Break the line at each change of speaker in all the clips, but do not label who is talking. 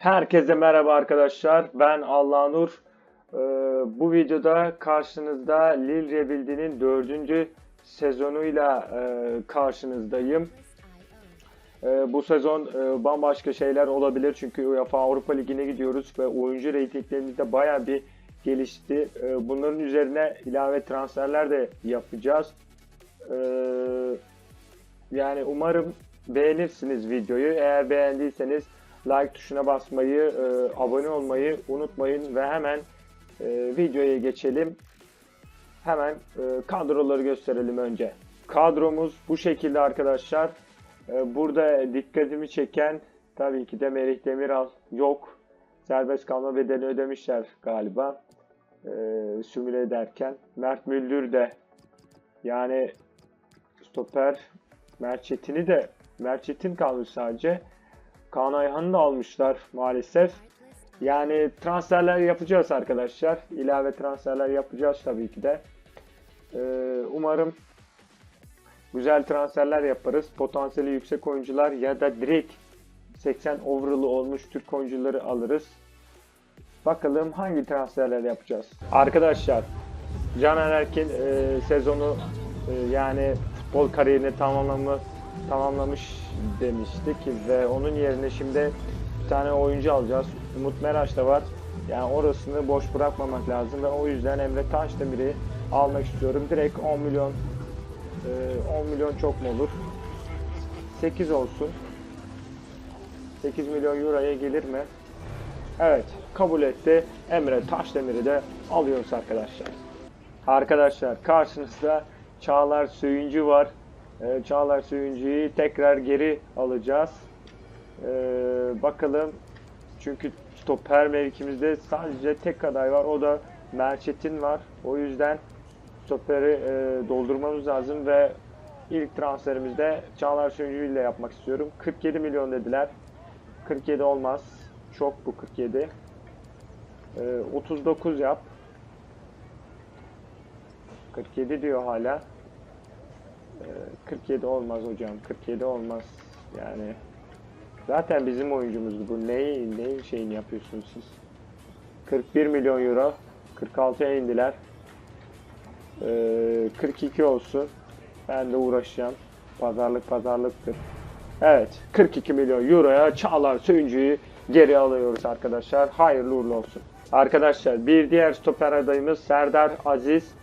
Herkese merhaba arkadaşlar. Ben Allah Nur. Ee, bu videoda karşınızda Lil Rebuild'inin dördüncü sezonuyla e, karşınızdayım. Ee, bu sezon e, bambaşka şeyler olabilir çünkü UEFA Avrupa Ligi'ne gidiyoruz ve oyuncu reytinglerimiz de baya bir gelişti. Ee, bunların üzerine ilave transferler de yapacağız. Ee, yani umarım beğenirsiniz videoyu. Eğer beğendiyseniz like tuşuna basmayı, e, abone olmayı unutmayın ve hemen e, videoya geçelim. Hemen e, kadroları gösterelim önce. Kadromuz bu şekilde arkadaşlar. E, burada dikkatimi çeken tabii ki de Merih Demiral yok. Serbest kalma bedeli ödemişler galiba. E, simüle ederken. Mert Müldür de yani stoper Mert Çetin'i de Mert Çetin kalmış sadece. Kaan Ayhan'ı da almışlar maalesef. Yani transferler yapacağız arkadaşlar. İlave transferler yapacağız tabii ki de. Ee, umarım güzel transferler yaparız. Potansiyeli yüksek oyuncular ya da direkt 80 overall'ı olmuş Türk oyuncuları alırız. Bakalım hangi transferler yapacağız. Arkadaşlar Caner Erkin e, sezonu e, yani futbol kariyerini tamamlamı tamamlamış demiştik ve onun yerine şimdi bir tane oyuncu alacağız. Umut Meraş da var. Yani orasını boş bırakmamak lazım ve o yüzden Emre Taşdemir'i almak istiyorum. Direkt 10 milyon e, 10 milyon çok mu olur? 8 olsun. 8 milyon euroya gelir mi? Evet, kabul etti. Emre Taşdemir'i de alıyoruz arkadaşlar. Arkadaşlar karşınızda Çağlar Söyüncü var. Ee, Çağlar Söyüncü'yü tekrar geri alacağız. Ee, bakalım. Çünkü stoper mevkimizde sadece tek aday var. O da Merçet'in var. O yüzden stoperi e, doldurmamız lazım ve ilk transferimizde Çağlar Söyüncü ile yapmak istiyorum. 47 milyon dediler. 47 olmaz. Çok bu 47. Ee, 39 yap. 47 diyor hala. Ee, 47 olmaz hocam. 47 olmaz. Yani zaten bizim oyuncumuz bu. Neyi, neyin şeyini yapıyorsunuz siz? 41 milyon euro. 46'ya indiler. Ee, 42 olsun. Ben de uğraşacağım. Pazarlık pazarlıktır. Evet. 42 milyon euroya Çağlar Söyüncü'yü geri alıyoruz arkadaşlar. Hayırlı uğurlu olsun. Arkadaşlar bir diğer stoper adayımız Serdar Aziz.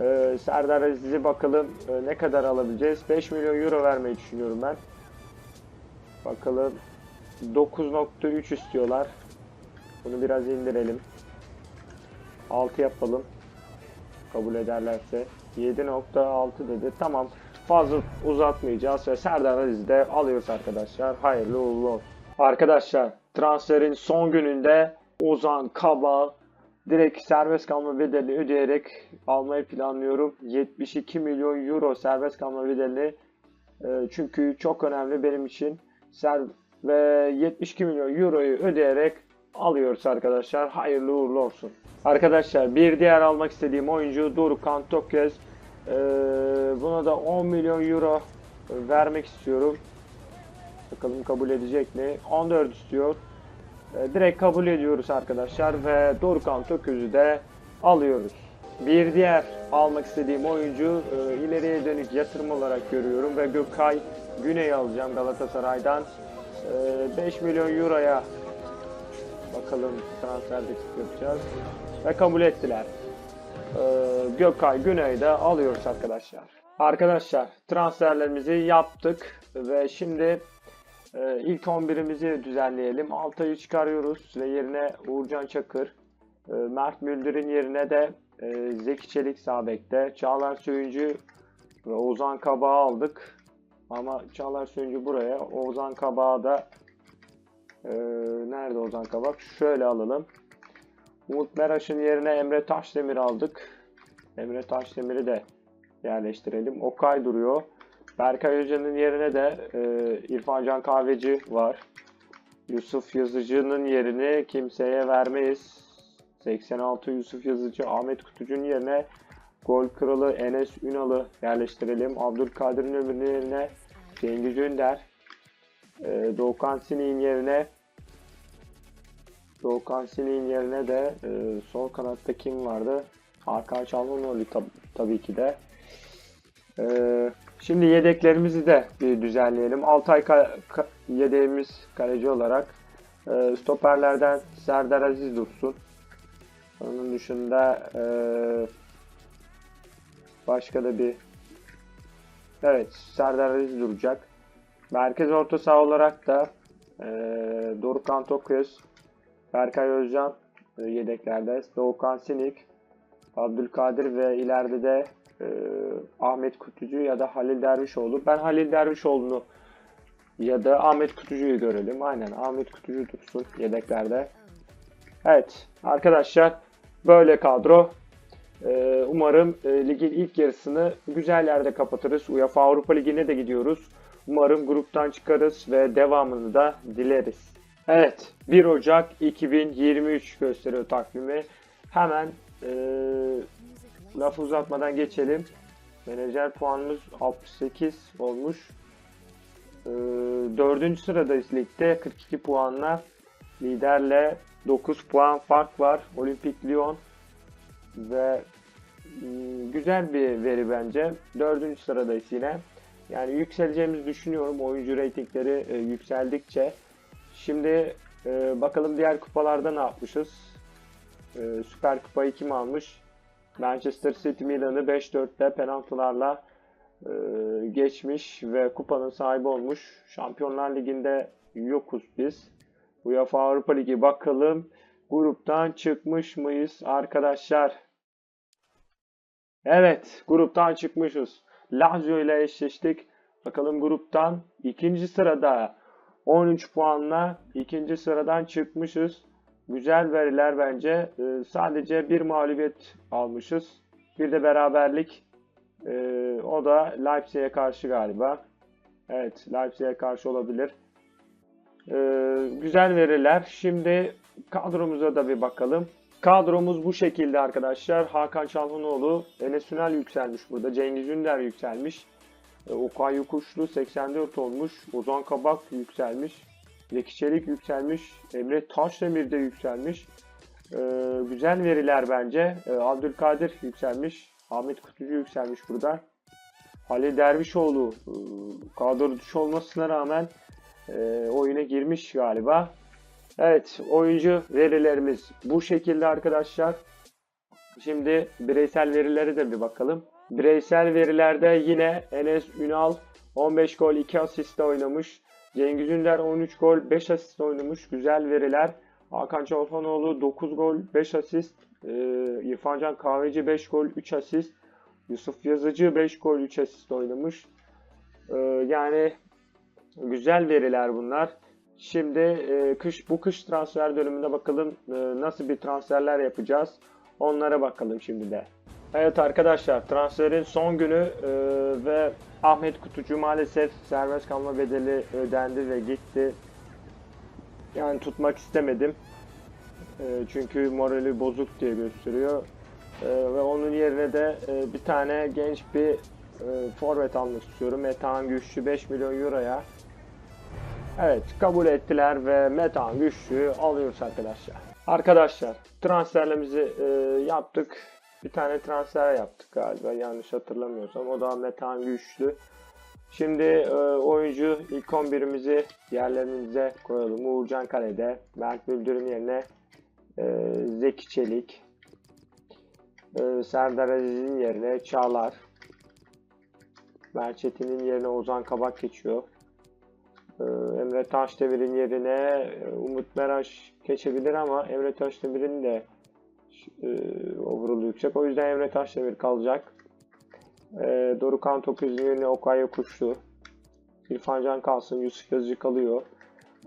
Ee, Serdar Aziz'i bakalım e, ne kadar alabileceğiz. 5 milyon euro vermeyi düşünüyorum ben. Bakalım 9.3 istiyorlar. Bunu biraz indirelim. 6 yapalım. Kabul ederlerse. 7.6 dedi. Tamam. Fazla uzatmayacağız ve Serdar Aziz'i de alıyoruz arkadaşlar. Hayırlı uğurlu olsun. Arkadaşlar transferin son gününde Ozan Kabal direkt serbest kalma bedeli ödeyerek almayı planlıyorum. 72 milyon euro serbest kalma bedeli. Ee, çünkü çok önemli benim için. Ve 72 milyon euroyu ödeyerek alıyoruz arkadaşlar. Hayırlı uğurlu olsun. Arkadaşlar bir diğer almak istediğim oyuncu Dorukhan Tokyaz. Ee, buna da 10 milyon euro vermek istiyorum. Bakalım kabul edecek mi? 14 istiyor. E, direkt kabul ediyoruz arkadaşlar ve Dorukhan Töküz'ü de alıyoruz. Bir diğer almak istediğim oyuncu e, ileriye dönük yatırım olarak görüyorum ve Gökay Güney'i alacağım Galatasaray'dan. E, 5 milyon euroya bakalım transfer yapacağız ve kabul ettiler. E, Gökay Güney'i de alıyoruz arkadaşlar. Arkadaşlar transferlerimizi yaptık ve şimdi ee, ilk 11'imizi düzenleyelim. Altay'ı çıkarıyoruz ve yerine Uğurcan Çakır. Ee, Mert Müldür'ün yerine de e, Zeki Çelik sağ bekte. Çağlar Söyüncü ve Ozan Kabağı aldık. Ama Çağlar Söyüncü buraya. Ozan Kabağı da e, nerede Ozan Kabak? Şöyle alalım. Umut Meraş'ın yerine Emre Taşdemir aldık. Emre Taşdemir'i de yerleştirelim. Okay duruyor. Berkay Hoca'nın yerine de e, İrfan Can Kahveci var. Yusuf Yazıcı'nın yerini kimseye vermeyiz. 86 Yusuf Yazıcı, Ahmet Kutucu'nun yerine gol kralı Enes Ünal'ı yerleştirelim. Abdülkadir'in ömrünün yerine Cengiz Ünder. E, Doğukan Sinik'in yerine Doğukan Sinik'in yerine de e, sol kanatta kim vardı? Hakan Çalhanoğlu tab tabii ki de. E, şimdi yedeklerimizi de bir düzenleyelim. Altay ka- ka- yedeğimiz kaleci olarak. E, stoperlerden Serdar Aziz dursun. Onun dışında e, başka da bir Evet Serdar Aziz duracak. Merkez orta saha olarak da e, Dorukhan Tokyöz, Berkay Özcan e, yedeklerde, Doğukan Sinik, Abdülkadir ve ileride de e, Ahmet Kutucu ya da Halil Dervişoğlu. Ben Halil Dervişoğlu'nu ya da Ahmet Kutucu'yu görelim. Aynen Ahmet Kutucu dursun yedeklerde. Evet arkadaşlar böyle kadro. Ee, umarım e, ligin ilk yarısını güzel yerde kapatırız. UEFA Avrupa Ligi'ne de gidiyoruz. Umarım gruptan çıkarız ve devamını da dileriz. Evet 1 Ocak 2023 gösteriyor takvimi. Hemen e, lafı uzatmadan geçelim. Menajer puanımız 68 olmuş. E, dördüncü sıradayız ligde 42 puanla. Liderle 9 puan fark var. Olimpik Lyon ve mm, güzel bir veri bence. Dördüncü sıradayız yine. Yani yükseleceğimizi düşünüyorum oyuncu reytingleri e, yükseldikçe. Şimdi e, bakalım diğer kupalarda ne yapmışız. E, Süper Kupayı kim almış? Manchester City Milan'ı 5-4'te penaltılarla e, geçmiş ve kupanın sahibi olmuş. Şampiyonlar Ligi'nde yokuz biz. UEFA Avrupa Ligi bakalım. Gruptan çıkmış mıyız arkadaşlar? Evet, gruptan çıkmışız. Lazio ile eşleştik. Bakalım gruptan ikinci sırada 13 puanla ikinci sıradan çıkmışız. Güzel veriler bence. Ee, sadece bir mağlubiyet almışız. Bir de beraberlik. Ee, o da Leipzig'e karşı galiba. Evet, Leipzig'e karşı olabilir. Ee, güzel veriler. Şimdi kadromuza da bir bakalım. Kadromuz bu şekilde arkadaşlar. Hakan Çalhanoğlu, Enes Ünal yükselmiş burada. Cengiz Ünder yükselmiş. E, Okay Yokuşlu 84 olmuş. Ozan Kabak yükselmiş. Zeki Çelik yükselmiş. Emre Taşdemir de yükselmiş. E, güzel veriler bence. E, Abdülkadir yükselmiş. Ahmet Kutucu yükselmiş burada. Halil Dervişoğlu e, kadro dışı olmasına rağmen e, oyuna girmiş galiba. Evet, oyuncu verilerimiz bu şekilde arkadaşlar. Şimdi bireysel verilere de bir bakalım. Bireysel verilerde yine Enes Ünal 15 gol 2 asistle oynamış. Cengiz Ünder 13 gol 5 asist oynamış. Güzel veriler. Hakan Çalhanoğlu 9 gol 5 asist. Ee, İrfancan Kahveci 5 gol 3 asist. Yusuf Yazıcı 5 gol 3 asist oynamış. Ee, yani güzel veriler bunlar. Şimdi e, kış bu kış transfer döneminde bakalım e, nasıl bir transferler yapacağız. Onlara bakalım şimdi de. Evet arkadaşlar transferin son günü e, ve Ahmet Kutucu maalesef serbest kalma bedeli ödendi ve gitti. Yani tutmak istemedim. E, çünkü morali bozuk diye gösteriyor. E, ve onun yerine de e, bir tane genç bir e, forvet almak istiyorum. Metehan Güçlü 5 milyon euroya. Evet kabul ettiler ve Metehan Güçlü'yü alıyoruz arkadaşlar. Arkadaşlar transferlerimizi e, yaptık. Bir tane transfer yaptık galiba yanlış hatırlamıyorsam. O da Metehan Güçlü. Şimdi e, oyuncu ilk 11'imizi yerlerimize koyalım. Uğurcan Kale'de. Mert Müldür'ün yerine e, Zeki Çelik. E, Serdar Aziz'in yerine Çağlar. Mert yerine Ozan Kabak geçiyor. Ee, Emre Taşdemir'in yerine e, Umut Meraş geçebilir ama Emre Taşdemir'in de e, overall yüksek. O yüzden Emre Taşdemir kalacak. E, Dorukhan Tokuz'un yerine Okay Yokuşlu. İrfan Can kalsın. Yusuf Yazıcı kalıyor.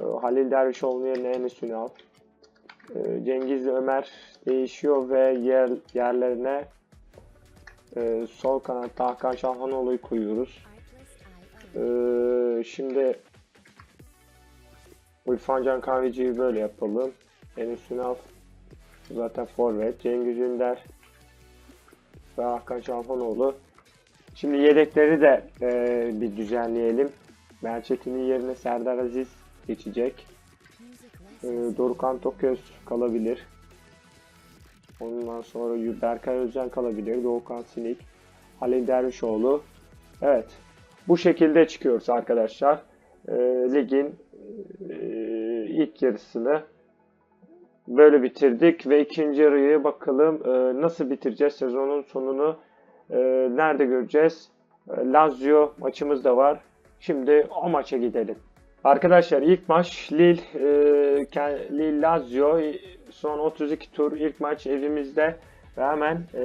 E, Halil Dervişoğlu'nun yerine Enes Ünal. E, Cengiz Ömer değişiyor ve yer, yerlerine e, sol kanatta Hakan Şahanoğlu'yu koyuyoruz. E, şimdi İrfan Can Kahveci'yi böyle yapalım. Enes Ünal zaten forvet. Cengiz Ünder ve Hakan Şamponoğlu. Şimdi yedekleri de e, bir düzenleyelim. Merçetin'in yerine Serdar Aziz geçecek. e, Dorukan Toköz kalabilir. Ondan sonra Berkay Özcan kalabilir. Doğukan Sinik. Halil Dervişoğlu. Evet. Bu şekilde çıkıyoruz arkadaşlar. E, ligin e, ilk yarısını böyle bitirdik ve ikinci yarıyı bakalım e, nasıl bitireceğiz sezonun sonunu e, nerede göreceğiz? E, Lazio maçımız da var. Şimdi o maça gidelim. Arkadaşlar ilk maç Lille, e, Lille Lazio son 32 tur ilk maç evimizde ve hemen e,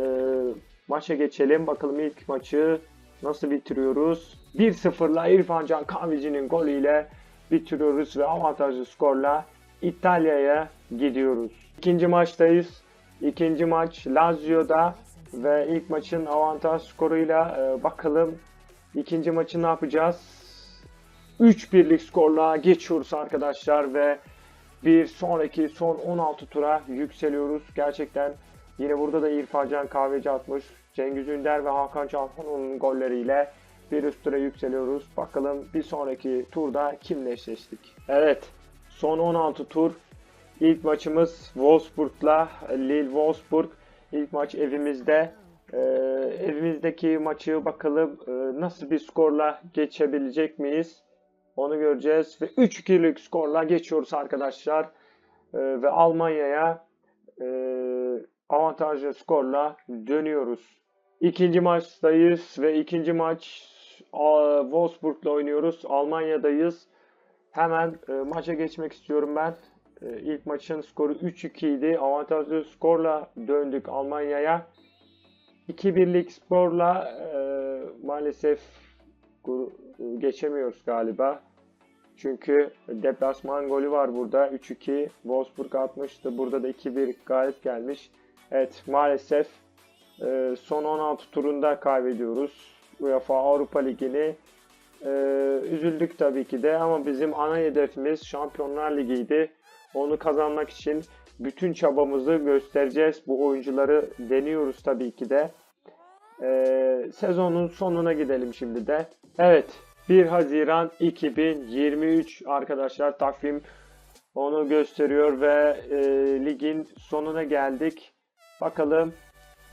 maça geçelim. Bakalım ilk maçı nasıl bitiriyoruz? 1-0'la İrfan Can Kahveci'nin golüyle bitiriyoruz ve avantajlı skorla İtalya'ya gidiyoruz. İkinci maçtayız. İkinci maç Lazio'da ve ilk maçın avantaj skoruyla e, bakalım ikinci maçı ne yapacağız? 3 birlik skorla geçiyoruz arkadaşlar ve bir sonraki son 16 tura yükseliyoruz. Gerçekten yine burada da İrfan Can Kahveci atmış. Cengiz Ünder ve Hakan Çalhanoğlu'nun golleriyle bir üst tura yükseliyoruz. Bakalım bir sonraki turda kimle eşleştik? Evet son 16 tur. İlk maçımız Wolfsburg'la Lille Wolfsburg. İlk maç evimizde. Ee, evimizdeki maçı bakalım e, nasıl bir skorla geçebilecek miyiz? Onu göreceğiz ve 3-2'lik skorla geçiyoruz arkadaşlar. Ee, ve Almanya'ya e, avantajlı skorla dönüyoruz. İkinci maçtayız ve ikinci maç Wolfsburg'la oynuyoruz. Almanya'dayız. Hemen e, maça geçmek istiyorum ben. E, ilk maçın skoru 3-2 idi. Avantajlı skorla döndük Almanya'ya. 2-1'lik skorla e, maalesef geçemiyoruz galiba. Çünkü deplasman golü var burada. 3-2 Wolfsburg atmıştı. Burada da 2-1 galip gelmiş. Evet maalesef e, son 16 turunda kaybediyoruz. UEFA Avrupa Ligi'ni e, üzüldük tabii ki de ama bizim ana hedefimiz Şampiyonlar Ligi'ydi. Onu kazanmak için bütün çabamızı göstereceğiz. Bu oyuncuları deniyoruz tabii ki de. Ee, sezonun sonuna gidelim şimdi de. Evet 1 Haziran 2023 arkadaşlar takvim onu gösteriyor ve e, ligin sonuna geldik. Bakalım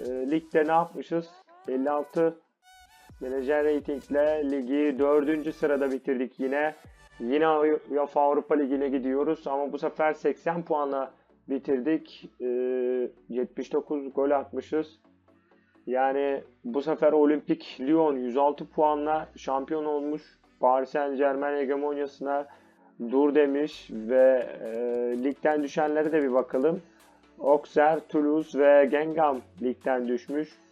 e, ligde ne yapmışız? 56 menajer ratingle ligi 4. sırada bitirdik yine. Yine UEFA Avrupa Ligi'ne gidiyoruz ama bu sefer 80 puanla bitirdik. E, 79 gol atmışız. Yani bu sefer Olimpik Lyon 106 puanla şampiyon olmuş. Paris Saint Germain hegemonyasına dur demiş ve e, ligden düşenlere de bir bakalım. Auxerre, Toulouse ve Guingamp ligden düşmüş.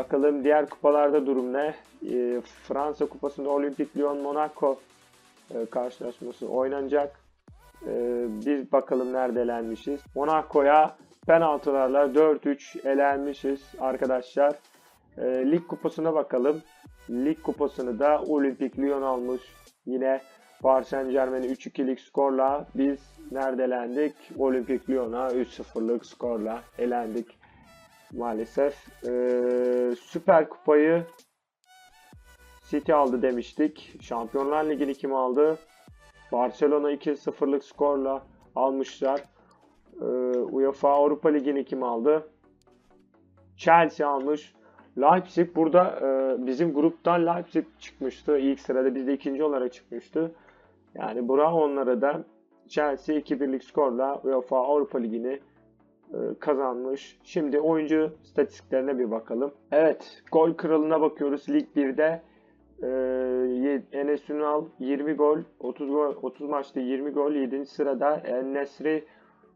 Bakalım diğer kupalarda durum ne? E, Fransa kupasında Olimpik Lyon Monaco e, karşılaşması oynanacak. E, biz bakalım nerede elenmişiz. Monaco'ya penaltılarla 4-3 elenmişiz arkadaşlar. E, lig kupasına bakalım. Lig kupasını da Olimpik Lyon almış. Yine Paris Saint Germain'i 3-2'lik skorla biz nerede elendik? Olimpik Lyon'a 3-0'lık skorla elendik maalesef. E, Süper Kupayı City aldı demiştik. Şampiyonlar Ligi'ni kim aldı? Barcelona 2-0'lık skorla almışlar. Ee, UEFA Avrupa Ligi'ni kim aldı? Chelsea almış. Leipzig burada e, bizim gruptan Leipzig çıkmıştı. İlk sırada biz de ikinci olarak çıkmıştı. Yani bura onlara da Chelsea 2-1'lik skorla UEFA Avrupa Ligi'ni kazanmış. Şimdi oyuncu statistiklerine bir bakalım. Evet, gol kralına bakıyoruz Lig 1'de. Ee, Enes Ünal 20 gol, 30 gol, 30 maçta 20 gol, 7. sırada El Nesri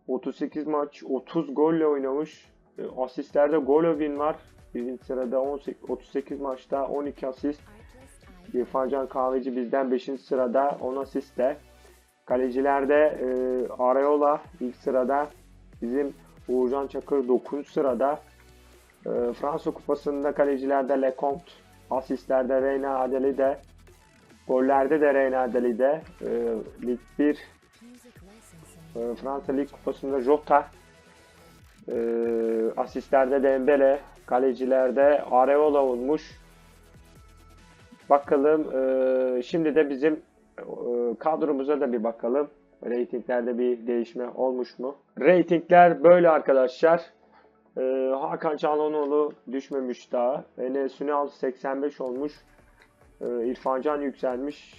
38 maç, 30 golle oynamış. Ee, Asistlerde Golovin var. 1. sırada 18, 38 maçta 12 asist. İrfan Can Kahveci bizden 5. sırada 10 asiste. Kalecilerde e, Areola ilk sırada. Bizim Uğurcan Çakır 9. sırada. E, Fransa Kupası'nda kalecilerde Lecomte Asistlerde Reyna Adeli'de, gollerde de Reyna Adeli'de, e, Lig 1, e, Fransa Lig Kupası'nda Jota, e, asistlerde Dembele, kalecilerde Areola olmuş. Bakalım, e, şimdi de bizim e, kadromuza da bir bakalım. Ratinglerde bir değişme olmuş mu? Ratingler böyle arkadaşlar. Ee, Hakan Çalhanoğlu düşmemiş daha. Enes Ünal 85 olmuş. Ee, İrfan Can yükselmiş.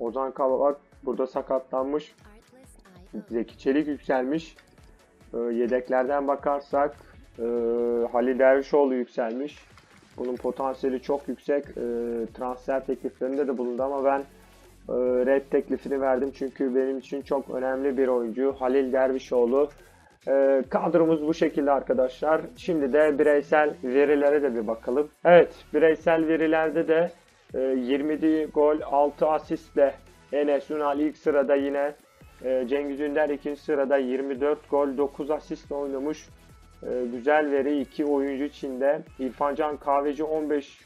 Ozan Kabak burada sakatlanmış. Zeki Çelik yükselmiş. Ee, yedeklerden bakarsak e, Halil Dervişoğlu yükselmiş. Bunun potansiyeli çok yüksek. Ee, transfer tekliflerinde de bulundu ama ben e, red teklifini verdim çünkü benim için çok önemli bir oyuncu Halil Dervişoğlu. Ee, kadromuz bu şekilde arkadaşlar. Şimdi de bireysel verilere de bir bakalım. Evet, bireysel verilerde de e, 27 gol, 6 asistle Enes Ünal ilk sırada yine e, Cengiz Ünder ikinci sırada 24 gol, 9 asistle oynamış. E, güzel veri iki oyuncu içinde. İrfan Can Kahveci 15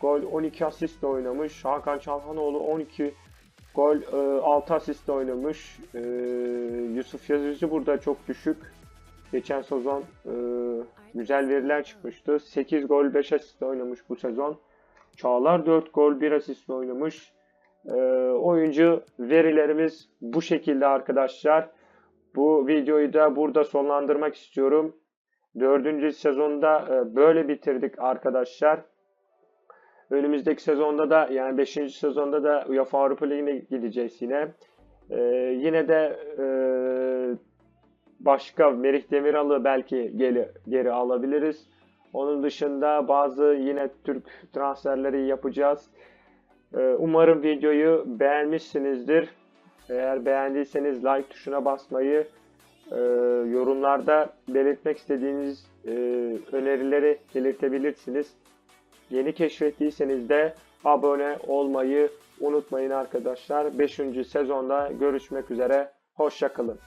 gol, 12 asistle oynamış. Hakan Çalhanoğlu 12 gol, e, 6 asistle oynamış. E, Yusuf Yazıcı burada çok düşük. Geçen sezon e, güzel veriler çıkmıştı. 8 gol 5 asistle oynamış bu sezon. Çağlar 4 gol 1 asistle oynamış. E, oyuncu verilerimiz bu şekilde arkadaşlar. Bu videoyu da burada sonlandırmak istiyorum. Dördüncü sezonda e, böyle bitirdik arkadaşlar. Önümüzdeki sezonda da yani 5. sezonda da UEFA Avrupa Ligi'ne gideceğiz yine. E, yine de e, başka Merih Demiral'ı belki geri, geri alabiliriz. Onun dışında bazı yine Türk transferleri yapacağız. Ee, Umarım videoyu beğenmişsinizdir. Eğer beğendiyseniz like tuşuna basmayı, e, yorumlarda belirtmek istediğiniz e, önerileri belirtebilirsiniz. Yeni keşfettiyseniz de abone olmayı unutmayın arkadaşlar. 5. sezonda görüşmek üzere. Hoşçakalın.